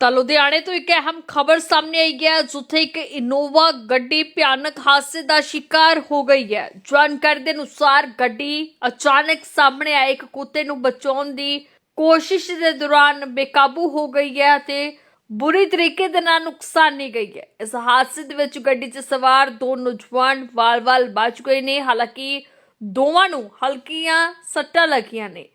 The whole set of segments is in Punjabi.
ਤਾਂ ਲੁਧਿਆਣੇ ਤੋਂ ਇੱਕ ਅਹਿਮ ਖਬਰ ਸਾਹਮਣੇ ਆਈ ਹੈ, ਜਿੱਥੇ ਇੱਕ ਇਨੋਵਾ ਗੱਡੀ ਭਿਆਨਕ ਹਾਦਸੇ ਦਾ ਸ਼ਿਕਾਰ ਹੋ ਗਈ ਹੈ। ਜਾਣਕਾਰੀ ਦੇ ਅਨੁਸਾਰ ਗੱਡੀ ਅਚਾਨਕ ਸਾਹਮਣੇ ਆਏ ਇੱਕ ਕੁੱਤੇ ਨੂੰ ਬਚਾਉਣ ਦੀ ਕੋਸ਼ਿਸ਼ ਦੇ ਦੌਰਾਨ ਬੇਕਾਬੂ ਹੋ ਗਈ ਹੈ ਤੇ ਬੁਰੀ ਤਰੀਕੇ ਦੇ ਨਾਲ ਨੁਕਸਾਨੀ ਗਈ ਹੈ। ਇਸ ਹਾਦਸੇ ਦੇ ਵਿੱਚ ਗੱਡੀ 'ਚ ਸਵਾਰ ਦੋ ਨੌਜਵਾਨ ਵਾਲ-ਵਾਲ ਬਚ ਗਏ ਨੇ। ਹਾਲਾਂਕਿ ਦੋਵਾਂ ਨੂੰ ਹਲਕੀਆਂ ਸੱਟਾਂ ਲੱਗੀਆਂ ਨੇ।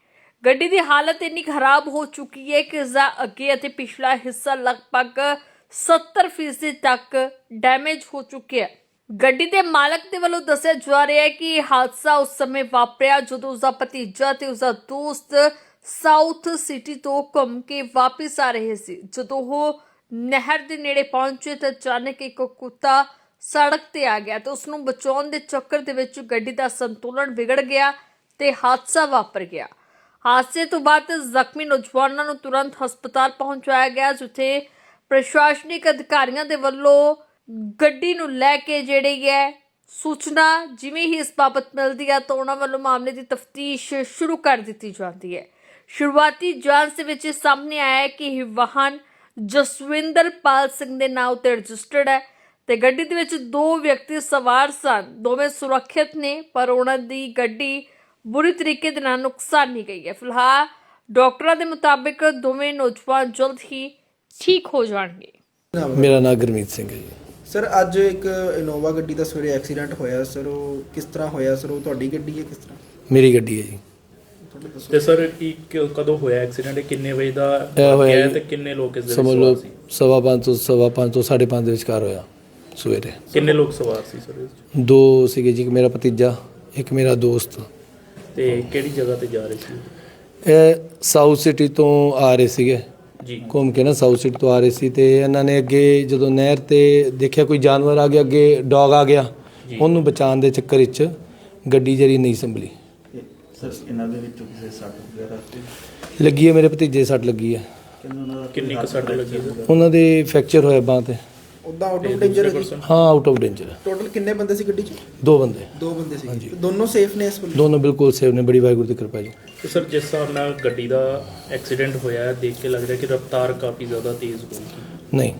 ਗੱਡੀ ਦੀ ਹਾਲਤ ਇੰਨੀ ਖਰਾਬ ਹੋ ਚੁੱਕੀ ਹੈ ਕਿ ਇਸ ਦਾ ਅੱਗੇ ਅਤੇ ਪਿਛਲਾ ਹਿੱਸਾ ਲਗਭਗ 70% ਤੱਕ ਡੈਮੇਜ ਹੋ ਚੁੱਕਿਆ ਹੈ। ਗੱਡੀ ਦੇ ਮਾਲਕ ਦੇ ਵੱਲੋਂ ਦੱਸਿਆ ਜਾ ਰਿਹਾ ਹੈ ਕਿ ਇਹ ਹਾਦਸਾ ਉਸ ਸਮੇਂ ਵਾਪਰਿਆ ਜਦੋਂ ਉਸ ਦਾ ਭਤੀਜਾ ਤੇ ਉਸ ਦਾ ਦੋਸਤ ਸਾਊਥ ਸਿਟੀ ਤੋਂ ਘੁੰਮ ਕੇ ਵਾਪਸ ਆ ਰਹੇ ਸੀ। ਜਦੋਂ ਉਹ ਨਹਿਰ ਦੇ ਨੇੜੇ ਪਹੁੰਚੇ ਤਾਂ ਅਚਾਨਕ ਇੱਕ ਕੁੱਤਾ ਸੜਕ ਤੇ ਆ ਗਿਆ ਤੇ ਉਸ ਨੂੰ ਬਚਾਉਣ ਦੇ ਚੱਕਰ ਦੇ ਵਿੱਚ ਗੱਡੀ ਦਾ ਸੰਤੁਲਨ ਵਿਗੜ ਗਿਆ ਤੇ ਹਾਦਸਾ ਵਾਪਰ ਗਿਆ। ਹਾਦਸੇ ਤੋਂ ਬਾਅਦ ਜ਼ਖਮੀ ਨੌਜਵਾਨਾਂ ਨੂੰ ਤੁਰੰਤ ਹਸਪਤਾਲ ਪਹੁੰਚਾਇਆ ਗਿਆ, ਜਿੱਥੇ ਪ੍ਰਸ਼ਾਸਨਿਕ ਅਧਿਕਾਰੀਆਂ ਦੇ ਵੱਲੋਂ ਗੱਡੀ ਨੂੰ ਲੈ ਕੇ ਜਿਹੜੀ ਹੈ ਸੂਚਨਾ ਜਿਵੇਂ ਹੀ ਇਸ ਬਾਬਤ ਮਿਲਦੀ ਹੈ ਤਾਂ ਉਹਨਾਂ ਵੱਲੋਂ ਮਾਮਲੇ ਦੀ ਤਫਤੀਸ਼ ਸ਼ੁਰੂ ਕਰ ਦਿੱਤੀ ਜਾਂਦੀ ਹੈ। ਸ਼ੁਰੂਆਤੀ ਜਾਂਚ ਦੇ ਵਿੱਚ ਇਹ ਸਾਹਮਣੇ ਆਇਆ ਹੈ ਕਿ ਇਹ ਵਾਹਨ ਜਸਵਿੰਦਰਪਾਲ ਸਿੰਘ ਦੇ ਨਾਂ ਉੱਤੇ ਰਜਿਸਟਰਡ ਹੈ ਤੇ ਗੱਡੀ ਦੇ ਵਿੱਚ ਦੋ ਵਿਅਕਤੀ ਸਵਾਰ ਸਨ। ਦੋਵੇਂ ਸੁਰੱਖਿਅਤ ਨੇ, ਪਰ ਉਹਨਾਂ ਦੀ ਗੱਡੀ ਬੁਰੀ ਤਰੀਕੇ ਦੇ ਨਾਲ ਨੁਕਸਾਨੀ ਗਈ ਹੈ। ਫਿਲਹਾਲ ਡਾਕਟਰਾਂ ਦੇ ਮੁਤਾਬਿਕ ਦੋਵੇਂ ਨੌਜਵਾਨ ਜਲਦ ਹੀ ਠੀਕ ਹੋ ਜਾਣਗੇ। ਮੇਰਾ ਨਾਮ ਗੁਰਮੀਤ ਸਿੰਘ ਹੈ ਜੀ। ਸਰ ਅੱਜ ਇੱਕ ਇਨੋਵਾ ਗੱਡੀ ਦਾ ਸਵੇਰੇ ਐਕਸੀਡੈਂਟ ਹੋਇਆ। ਸਰ ਉਹ ਕਿਸ ਤਰ੍ਹਾਂ ਹੋਇਆ? ਸਰ ਉਹ ਤੁਹਾਡੀ ਗੱਡੀ ਹੈ ਕਿਸ ਤਰ੍ਹਾਂ? ਮੇਰੀ ਗੱਡੀ ਹੈ ਜੀ। ਤੇ ਸਰ ਕੀ ਕ- ਕਦੋਂ ਹੋਇਆ ਐਕਸੀਡੈਂਟ? ਕਿੰਨੇ ਵਜੇ ਦਾ ਇਹ ਹੋਇਆ ਵਾਕਿਆ ਹੈ ਜੀ। ਤੇ ਕਿੰਨੇ ਲੋਕ ਇਸ ਦੇ ਵਿੱਚ ਸਮਝ ਸਵਾਰ ਸੀ? ਸਵਾ ਪੰਜ ਤੋਂ ਸਵਾ ਪੰਜ ਤੋਂ ਸਾਢੇ ਪੰਜ ਦੇ ਵਿਚਕਾਰ ਹੋਇਆ ਸਵੇਰੇ। ਕਿੰਨੇ ਲੋਕ ਸਵਾਰ ਸੀ ਸਰ ਇਸ 'ਚ? ਦੋ ਸੀਗੇ ਜੀ ਇੱਕ ਮੇਰਾ ਭਤੀਜਾ ਇੱਕ ਮੇਰਾ ਦੋਸਤ। ਤੇ ਕਿਹੜੀ ਜਗ੍ਹਾ ਤੇ ਜਾ ਰਹੇ ਸੀ? ਇਹ ਸਾਊਥ ਸਿਟੀ ਤੋਂ ਆ ਰਹੇ ਸੀਗੇ। ਜੀ। ਘੁੰਮ ਕੇ ਨਾ ਸਾਊਥ ਸਿਟੀ ਤੋਂ ਆ ਰਹੇ ਸੀ ਤੇ ਇਹਨਾਂ ਨੇ ਅੱਗੇ ਜਦੋਂ ਨਹਿਰ ਤੇ ਦੇਖਿਆ ਕੋਈ ਜਾਨਵਰ ਆ ਗਿਆ ਅੱਗੇ ਡੌਗ ਆ ਗਿਆ। ਉਹਨੂੰ ਬਚਾਉਣ ਦੇ ਚੱਕਰ ਵਿੱਚ ਗੱਡੀ ਜਿਹੜੀ ਨਹੀਂ ਸੰਭਲੀ। ਸਰ ਇਹਨਾਂ ਦੇ ਵਿੱਚੋਂ ਕਿਸੇ ਸੱਟ ਵਗੈਰਾ ਤੇ ਲੱਗੀ ਹੈ ਮੇਰੇ ਭਤੀਜੇ ਸੱਟ ਲੱਗੀ ਹੈ। ਕਿੰਨਾ ਕੁ ਸੱਟ ਲੱਗੀ ਉਹਨਾਂ ਦੇ ਫ੍ਰੈਕਚਰ ਹੋਇਆ ਬਾਂਹ ਤੇ। ਉਦਾਂ ਆਊਟ ਆਫ ਡੇਂਜਰ ਹੈ ਜੀ ਹਾਂ ਆਊਟ ਆਫ ਡੇਂਜਰ ਟੋਟਲ ਕਿੰਨੇ ਬੰਦੇ ਸੀ ਗੱਡੀ 'ਚ? ਦੋ ਬੰਦੇ। ਦੋ ਬੰਦੇ ਸੀ। ਦੋਨੋਂ ਸੇਫ ਨੇ ਇਸ ਵੇਲੇ? ਦੋਨੋਂ ਬਿਲਕੁਲ ਸੇਵ ਨੇ ਬੜੀ ਵਾਹਿਗੁਰੂ ਦੀ ਕਿਰਪਾ ਜੀ। ਤੇ ਸਰ ਜਿਸ ਹਿਸਾਬ ਨਾਲ ਗੱਡੀ ਦਾ ਐਕਸੀਡੈਂਟ ਹੋਇਆ ਹੈ, ਦੇਖ ਕੇ ਲੱਗ ਰਿਹਾ ਕਿ ਰਫ਼ਤਾਰ ਕਾਫੀ ਜ਼ਿਆਦਾ ਤੇਜ਼ ਹੋਈ ਨਹੀਂ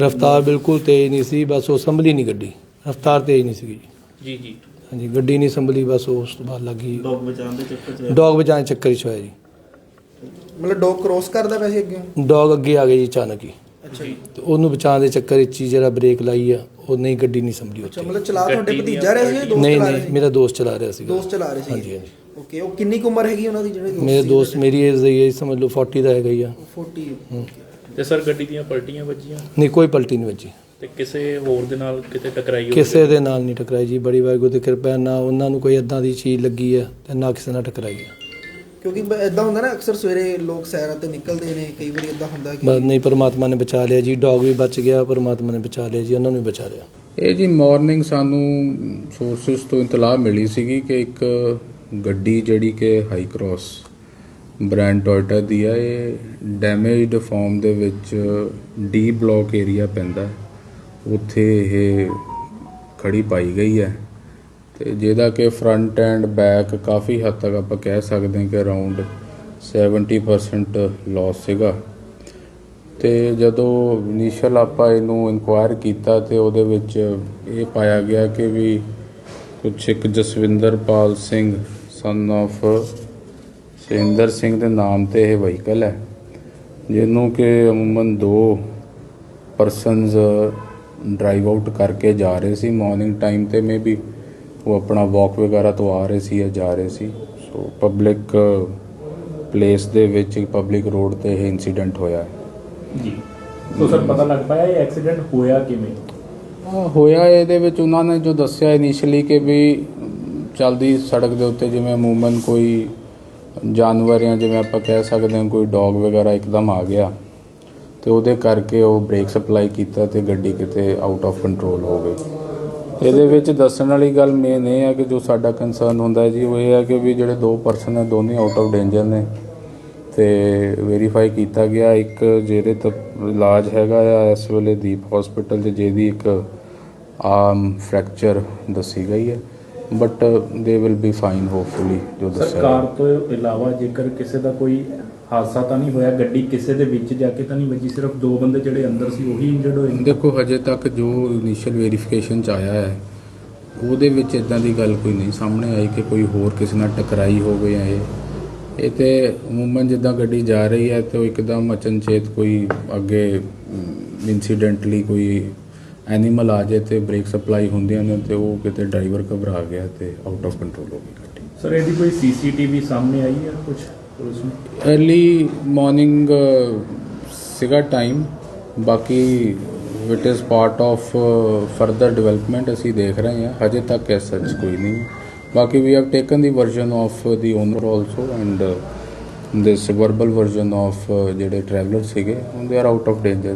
ਰਫਤਾਰ ਬਿਲਕੁਲ ਤੇਜ਼ ਨਹੀਂ ਸੀ ਬਸ ਉਹ ਸੰਭਲੀ ਨਹੀਂ ਗੱਡੀ। ਰਫਤਾਰ ਤੇਜ਼ ਨਹੀਂ ਸੀਗੀ ਜੀ। ਜੀ ਹਾਂਜੀ ਗੱਡੀ ਨਹੀਂ ਸੰਭਲੀ ਬਸ ਉਸ ਤੋਂ ਬਾਅਦ ਲੱਗੀ। ਡੌਗ ਬਚਾਉਣ ਦੇ ਚੱਕਰ 'ਚ ਡੌਗ ਬਚਾਉਣ ਦੇ ਚੱਕਰ 'ਚ ਹੋਇਆ ਜੀ। ਮਤਲਬ ਡੌਗ ਕ੍ਰੋਸ ਕਰਦਾ ਵੈਸੇ ਅੱਗੇ? ਡੌਗ ਅੱਗੇ ਆ ਗਿਆ ਜੀ ਅਚਾਨਕ ਹੀ। ਅੱਛਾ ਜੀ। ਤੇ ਉਹਨੂੰ ਬਚਾਉਣ ਦੇ ਚੱਕਰ ਵਿੱਚ ਹੀ ਜਿਹੜਾ ਬ੍ਰੇਕ ਲਾਈ ਆ ਉਹ ਨਹੀਂ ਗੱਡੀ ਨਹੀਂ ਸੰਭਲੀ ਅੱਛਾ ਉੱਥੇ ਮਤਲਬ ਚਲਾ ਤੁਹਾਡੇ ਭਤੀਜਾ ਰਹੇ ਸੀ ਦੋਸਤ ਨਹੀਂ ਚਲਾ ਰਹੇ ਨਹੀਂ ਸੀ? ਮੇਰਾ ਦੋਸਤ ਚਲਾ ਰਿਹਾ ਸੀਗਾ। ਦੋਸਤ ਚਲਾ ਰਹੇ ਸੀ। ਹਾਂਜੀ ਹਾਂਜੀ। ਓਕੇ ਉਹ ਕਿੰਨੀ ਕੁ ਉਮਰ ਹੈਗੀ ਉਹਨਾਂ ਦੀ ਜਿਹੜੇ ਮੇਰੇ ਸੀ? ਦੋਸਤ ਮੇਰੀ ਏਜ ਦਾ ਹੀ ਹੈ ਸਮਝ ਲਓ 40 ਦਾ ਹੈਗਾ ਹੀ ਆ। 40 ਤੇ ਸਰ ਗੱਡੀ ਦੀਆਂ ਪਲਟੀਆਂ ਵੱਜੀਆਂ? ਨਹੀਂ ਕੋਈ ਪਲਟੀ ਨਹੀਂ ਵੱਜੀ। ਤੇ ਕਿਸੇ ਹੋਰ ਦੇ ਨਾਲ ਕਿਤੇ ਟਕਰਾਈ ਹੋਵੇ? ਕਿਸੇ ਦੇ ਨਾਲ ਨਹੀਂ ਟਕਰਾਈ ਜੀ ਬੜੀ ਵਾਹਿਗੁਰੂ ਦੀ ਕਿਰਪਾ ਹੈ, ਨਾ ਉਹਨਾਂ ਨੂੰ ਕੋਈ ਇਦਾਂ ਦੀ ਚੀਜ਼ ਲੱਗੀ ਹੈ ਤੇ ਨਾ ਕਿਸੇ ਨਾਲ ਟਕਰਾਈ ਹੈ। ਕਿਉਂਕਿ ਇਦਾਂ ਹੁੰਦਾ ਨਾ ਅਕਸਰ ਸਵੇਰੇ ਲੋਕ ਸੈਰਾਂ ਤੇ ਨਿਕਲਦੇ ਨੇ ਕਈ ਵਾਰੀ ਇਦਾਂ ਹੁੰਦਾ ਕਿ ਬਸ ਨਹੀਂ ਪਰਮਾਤਮਾ ਨੇ ਬਚਾ ਲਿਆ ਜੀ। ਡੌਗ ਵੀ ਬਚ ਗਿਆ ਪਰਮਾਤਮਾ ਨੇ ਬਚਾ ਲਿਆ ਜੀ ਉਹਨਾਂ ਨੂੰ ਵੀ ਬਚਾ ਲਿਆ। ਇਹ ਜੀ ਮਾਰਨਿੰਗ ਸਾਨੂੰ ਸੋਰਸਸ ਤੋਂ ਇਤਲਾਹ ਮਿਲੀ ਸੀਗੀ ਕਿ ਇੱਕ ਗੱਡੀ ਜਿਹੜੀ ਕਿ ਹਾਈ ਕ੍ਰਾਸ ਬ੍ਰਾਂਡ ਟੋਇਟਾ ਦੀ ਆ ਇਹ ਡੈਮੇਜਡ ਫਾਰਮ ਦੇ ਵਿੱਚ ਡੀ ਬਲਾਕ ਏਰੀਆ ਪੈਂਦਾ। ਉੱਥੇ ਇਹ ਖੜੀ ਪਾਈ ਗਈ ਹੈ। ਤੇ ਜਿਹਦਾ ਕਿ ਫਰੰਟ ਐਂਡ ਬੈਕ ਕਾਫੀ ਹੱਦ ਤੱਕ ਆਪਾਂ ਕਹਿ ਸਕਦੇ ਹਾਂ ਕਿ ਅਰਾਊਂਡ 70% ਲਾਸ ਸੀਗਾ। ਤੇ ਜਦੋਂ ਇਨੀਸ਼ੀਅਲ ਆਪਾਂ ਇਹਨੂੰ ਇਨਕੁਆਇਰ ਕੀਤਾ ਤੇ ਉਹਦੇ ਵਿੱਚ ਇਹ ਪਾਇਆ ਗਿਆ ਕਿ ਵੀ ਕੁਝ ਇੱਕ ਜਸਵਿੰਦਰਪਾਲ ਸਿੰਘ ਸਨ of ਸਿੰਦਰ ਸਿੰਘ ਦੇ ਨਾਮ ਤੇ ਇਹ ਵਹੀਕਲ ਹੈ, ਜਿਹਨੂੰ ਕਿ ਅਮੂਮਨ ਦੋ ਪਰਸਨਸ ਡਰਾਈਵ ਆਊਟ ਕਰਕੇ ਜਾ ਰਹੇ ਸੀ। ਮਾਰਨਿੰਗ ਟਾਈਮ ਤੇ ਮੇਬੀ ਉਹ ਆਪਣਾ ਵਾਕ ਵਗੈਰਾ ਤੋਂ ਆ ਰਹੇ ਸੀ ਜਾਂ ਜਾ ਰਹੇ ਸੀ। ਸੋ ਪਬਲਿਕ ਪਲੇਸ ਦੇ ਵਿੱਚ ਪਬਲਿਕ ਰੋਡ ਤੇ ਇਹ ਇਨਸੀਡੈਂਟ ਹੋਇਆ ਹੈ। ਜੀ। ਸੋ ਸਰ ਪਤਾ ਲੱਗ ਪਾਇਆ ਇਹ ਐਕਸੀਡੈਂਟ ਹੋਇਆ ਕਿਵੇਂ? ਹੋਇਆ ਇਹਦੇ ਵਿੱਚ ਉਹਨਾਂ ਨੇ ਜੋ ਦੱਸਿਆ ਇਨੀਸ਼ੀਅਲੀ ਕਿ ਵੀ ਚੱਲਦੀ ਸੜਕ ਦੇ ਉੱਤੇ ਜਿਵੇਂ ਅਮੂਮਨ ਕੋਈ ਜਾਨਵਰ ਜਾਂ ਜਿਵੇਂ ਆਪਾਂ ਕਹਿ ਸਕਦੇ ਹਾਂ ਕੋਈ ਡੌਗ ਵਗੈਰਾ ਇੱਕਦਮ ਆ ਗਿਆ ਤੇ ਉਹਦੇ ਕਰਕੇ ਉਹ ਬ੍ਰੇਕ ਸਪਲਾਈ ਕੀਤਾ ਤੇ ਗੱਡੀ ਕਿਤੇ ਆਊਟ ਆਫ ਕੰਟਰੋਲ ਹੋ ਗਈ। ਇਹਦੇ ਵਿੱਚ ਦੱਸਣ ਵਾਲੀ ਗੱਲ ਮੇਨ ਇਹ ਹੈ ਕਿ ਜੋ ਸਾਡਾ ਕੰਸਰਨ ਹੁੰਦਾ ਹੈ ਜੀ, ਉਹ ਇਹ ਹੈ ਕਿ ਵੀ ਜਿਹੜੇ ਦੋ ਪਰਸਨ ਨੇ, ਦੋਨੇ ਆਊਟ ਆਫ ਡੇਂਜਰ ਨੇ। ਤੇ ਵੈਰੀਫਾਈ ਕੀਤਾ ਗਿਆ ਇੱਕ ਜਿਹਦੇ ਤੋਂ ਇਲਾਜ ਹੈਗਾ ਆ, ਇਸ ਵੇਲੇ ਦੀਪ ਹਸਪੀਟਲ 'ਚ ਜਿਹਦੀ ਇੱਕ ਆਮ ਫ੍ਰੈਕਚਰ ਦੱਸੀ ਗਈ ਹੈ। But they will be fine hopefully ਜੋ ਦੱਸਿਆ ਸਰਕਾਰ ਤੋਂ ਇਲਾਵਾ ਜੇਕਰ ਕਿਸੇ ਦਾ ਕੋਈ ਹਾਦਸਾ ਤਾਂ ਨਹੀਂ ਹੋਇਆ ਗੱਡੀ ਕਿਸੇ ਦੇ ਵਿੱਚ ਜਾ ਕੇ ਤਾਂ ਨਹੀਂ ਵੱਜੀ ਸਿਰਫ ਦੋ ਬੰਦੇ ਜਿਹੜੇ ਅੰਦਰ ਸੀ ਉਹੀ ਇੰਜਰਡ ਹੋਏ ਨੇ। ਦੇਖੋ ਹਜੇ ਤੱਕ ਜੋ ਇਨੀਸ਼ੀਅਲ ਵੈਰੀਫਿਕੇਸ਼ਨ ਚ ਆਇਆ ਹੈ ਉਹਦੇ ਵਿੱਚ ਇਦਾਂ ਦੀ ਗੱਲ ਕੋਈ ਨਹੀਂ ਸਾਹਮਣੇ ਆਈ ਕਿ ਕੋਈ ਹੋਰ ਕਿਸੇ ਨਾਲ ਟਕਰਾਈ ਹੋ ਗਈ ਹੈ ਇਹ। ਇਹ ਤੇ ਉਮੂਮਨ ਜਿੱਦਾਂ ਗੱਡੀ ਜਾ ਰਹੀ ਹੈ ਤੇ ਉਹ ਇੱਕਦਮ ਅਚਨਚੇਤ ਕੋਈ ਅੱਗੇ ਇਨਸੀਡੈਂਟਲੀ ਕੋਈ ਐਨੀਮਲ ਆ ਜਾਏ ਤੇ ਬ੍ਰੇਕ ਸਪਲਾਈ ਹੁੰਦੀਆਂ ਨੇ ਤੇ ਉਹ ਕਿਤੇ ਡਰਾਈਵਰ ਘਬਰਾ ਗਿਆ ਤੇ ਆਊਟ ਆਫ ਕੰਟਰੋਲ ਹੋ ਗਈ ਗੱਡੀ। ਸਰ ਇਹਦੀ ਕੋਈ ਸੀਸੀਟੀਵੀ ਸਾਹਮਣੇ ਆਈ ਹੈ ਕੁਝ ਪੁਲਿਸ ਨੂੰ? अर्ਲੀ ਮਾਰਨਿੰਗ ਸੀਗਾ ਟਾਈਮ ਬਾਕੀ it is part of further development ਅਸੀਂ ਦੇਖ ਰਹੇ ਹਾਂ। ਹਜੇ ਤੱਕ ਐਸ ਸੱਚ ਕੋਈ ਨਹੀਂ ਬਾਕੀ ਵੀ have taken the version of the owner also and this verbal version of ਜਿਹੜੇ ਟਰੈਵਲਰ ਸੀਗੇ they are out of danger